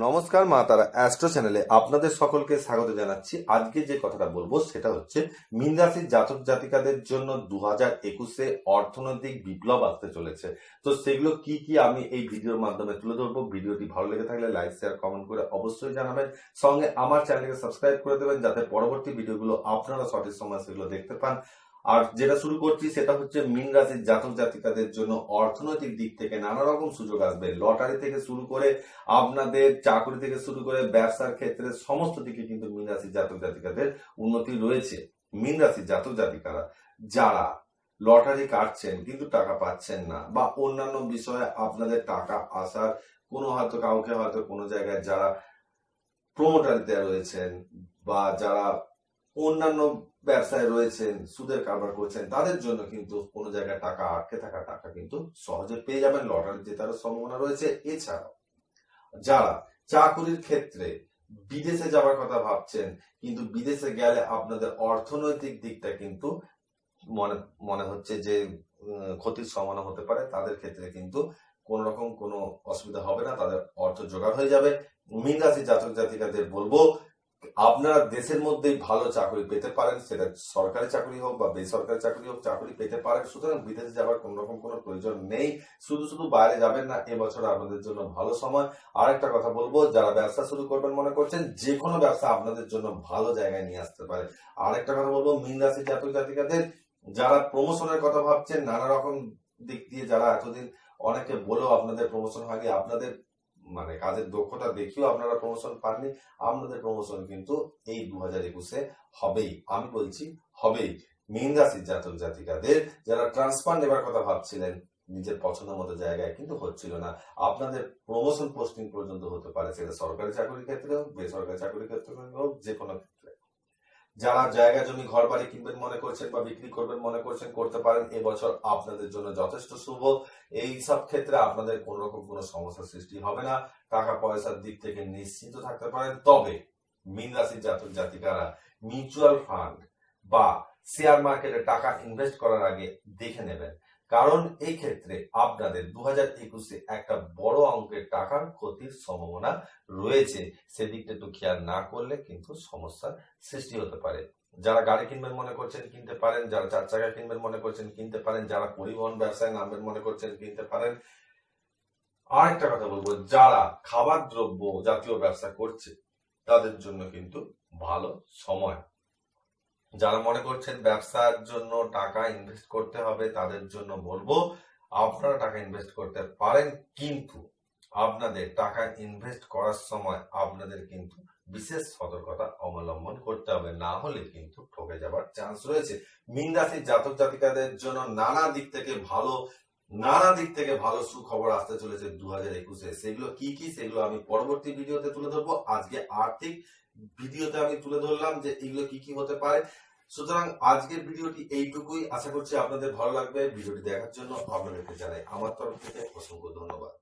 নমস্কার, মা তারা অ্যাস্ট্রো চ্যানেলে আপনাদের সকলকে স্বাগত জানাচ্ছি। আজকে যে কথাটা বলব সেটা হচ্ছে, মীন রাশির জাতক জাতিকাদের জন্য দু হাজার একুশে অর্থনৈতিক বিপ্লব আসতে চলেছে। তো সেগুলো কি কি আমি এই ভিডিওর মাধ্যমে তুলে ধরবো? ভিডিওটি ভালো লেগে থাকলে লাইক, শেয়ার, কমেন্ট করে অবশ্যই জানাবেন। সঙ্গে আমার চ্যানেলকে সাবস্ক্রাইব করে দেবেন, যাতে পরবর্তী ভিডিওগুলো আপনারা সঠিক সময় সেগুলো দেখতে পান। আর যেটা শুরু করছি সেটা হচ্ছে মীন রাশির জাতক জাতিকাদের জন্য অর্থনৈতিক দিক থেকে নানা রকম সুযোগ আসবে। লটারি থেকে শুরু করে আপনাদের চাকরি থেকে শুরু করে ব্যবসার ক্ষেত্রে সমস্ত দিকে কিন্তু মিন রাশির জাতক জাতিকাদের উন্নতি রয়েছে। মীন রাশির জাতক জাতিকারা যারা লটারি কাটছেন কিন্তু টাকা পাচ্ছেন না বা অন্যান্য বিষয়ে আপনাদের টাকা আসার কোনো হয়তো কাউকে হয়তো কোনো জায়গায় যারা প্রমোটারিতে রয়েছেন বা যারা অন্যান্য ব্যবসায় রয়েছেন, সুদের কারবার করছেন, তাদের জন্য কিন্তু কোনো জায়গায় টাকা আটকে থাকা টাকা কিন্তু সহজে পেয়ে যাবেন, লটারি জেতার সম্ভাবনা রয়েছে। এছাড়াও যারা চাকুরির ক্ষেত্রে বিদেশে যাওয়ার কথা ভাবছেন, কিন্তু বিদেশে গেলে আপনাদের অর্থনৈতিক দিকটা কিন্তু মনে মনে হচ্ছে যে ক্ষতির সম্ভাবনা হতে পারে। তাদের ক্ষেত্রে কিন্তু কোন রকম কোনো অসুবিধা হবে না, তাদের অর্থ জোগাড় হয়ে যাবে। মীন রাশি জাতক জাতিকাদের বলব আপনারা দেশের মধ্যেই ভালো চাকরি পেতে পারেন, সেটা সরকারি চাকরি হোক বা বেসরকারি চাকরি হোক, চাকরি পেতে পারেন। সুতরাং বিদেশে যাওয়ার কোন রকম কোনো প্রয়োজন নেই। শুধু শুধু বাইরে যাবেন না, এবছর আপনাদের জন্য ভালো সময়। আরেকটা কথা বলব, যারা ব্যবসা শুরু করবেন মনে করছেন যে কোনো ব্যবসা আপনাদের জন্য ভালো জায়গায় নিয়ে আসতে পারে। আর একটা কথা বলব, মীন রাশি জাতক জাতিকাদের, যারা প্রমোশনের কথা ভাবছেন, নানা রকম দিক দিয়ে যারা এতদিন অনেকে বলেও আপনাদের প্রমোশন হয়নি, আপনাদের মানে কাজের দক্ষতা দেখিও আপনারা প্রমোশন পাননি, আপনাদের প্রমোশন কিন্তু এই দু হাজার একুশে হবেই। আমি বলছি হবেই। মীন রাশির জাতক জাতিকাদের যারা ট্রান্সফার নেবার কথা ভাবছিলেন, নিজের পছন্দ মতো জায়গায় কিন্তু হচ্ছিল না। আপনাদের প্রমোশন পোস্টিং পর্যন্ত হতে পারে, সেটা সরকারি চাকরির ক্ষেত্রে হোক, বেসরকারি চাকরির ক্ষেত্রে হোক যে কোনো যারা জায়গা, জমি ঘর বাড়ি কিনবেন, মনে করছেন বা বিক্রি করবেন, মনে করছেন, করতে পারেন, এবছর আপনাদের জন্য যথেষ্ট শুভ এই সব ক্ষেত্রে আপনাদের কোন রকম কোনো সমস্যার সৃষ্টি হবে না। টাকা পয়সার দিক থেকে নিশ্চিন্ত থাকতে পারেন। তবে মীন রাশির জাতক জাতিকারা মিউচুয়াল ফান্ড বা শেয়ার মার্কেটে টাকা ইনভেস্ট করার আগে দেখে নেবেন। কারণ এই ক্ষেত্রে আপনাদের দু হাজার একুশে একটা বড় অঙ্কের টাকার ক্ষতির সম্ভাবনা রয়েছে। সেদিকটা একটু খেয়াল না করলে কিন্তু সমস্যার সৃষ্টি হতে পারে। যারা গাড়ি কিনবেন মনে করছেন কিনতে পারেন, যারা চার চাকা কিনবেন মনে করছেন কিনতে পারেন, যারা পরিবহন ব্যবসায় নামবেন মনে করছেন কিনতে পারেন, আরেকটা কথা বলব, যারা খাবার দ্রব্য জাতীয় ব্যবসা করছে, তাদের জন্য কিন্তু ভালো সময়। যারা মনে করছেন ব্যবসার জন্য টাকা ইনভেস্ট করতে হবে, তাদের জন্য বলব, আপনারা টাকা ইনভেস্ট করতে পারেন কিন্তু আপনাদের টাকা ইনভেস্ট করার সময় আপনাদের কিন্তু বিশেষ সতর্কতা অবলম্বন করতে হবে, না হলে কিন্তু ঠকে যাবার চান্স রয়েছে। মিন রাশির জাতক জাতিকাদের জন্য নানা দিক থেকে ভালো নানা দিক থেকে ভালো সুখবর আসতে চলেছে দু হাজার একুশে। সেগুলো কি কি, সেগুলো আমি পরবর্তী ভিডিওতে তুলে ধরবো। আজকে আর্থিক ভিডিওতে আমি তুলে ধরলাম যে এগুলো কি কি হতে পারে। সুতরাং আজকের ভিডিওটি এইটুকুই। আশা করছি আপনাদের ভালো লাগবে। ভিডিওটি দেখার জন্য আপনাদেরকে জানাই আমার তরফ থেকে অসংখ্য ধন্যবাদ।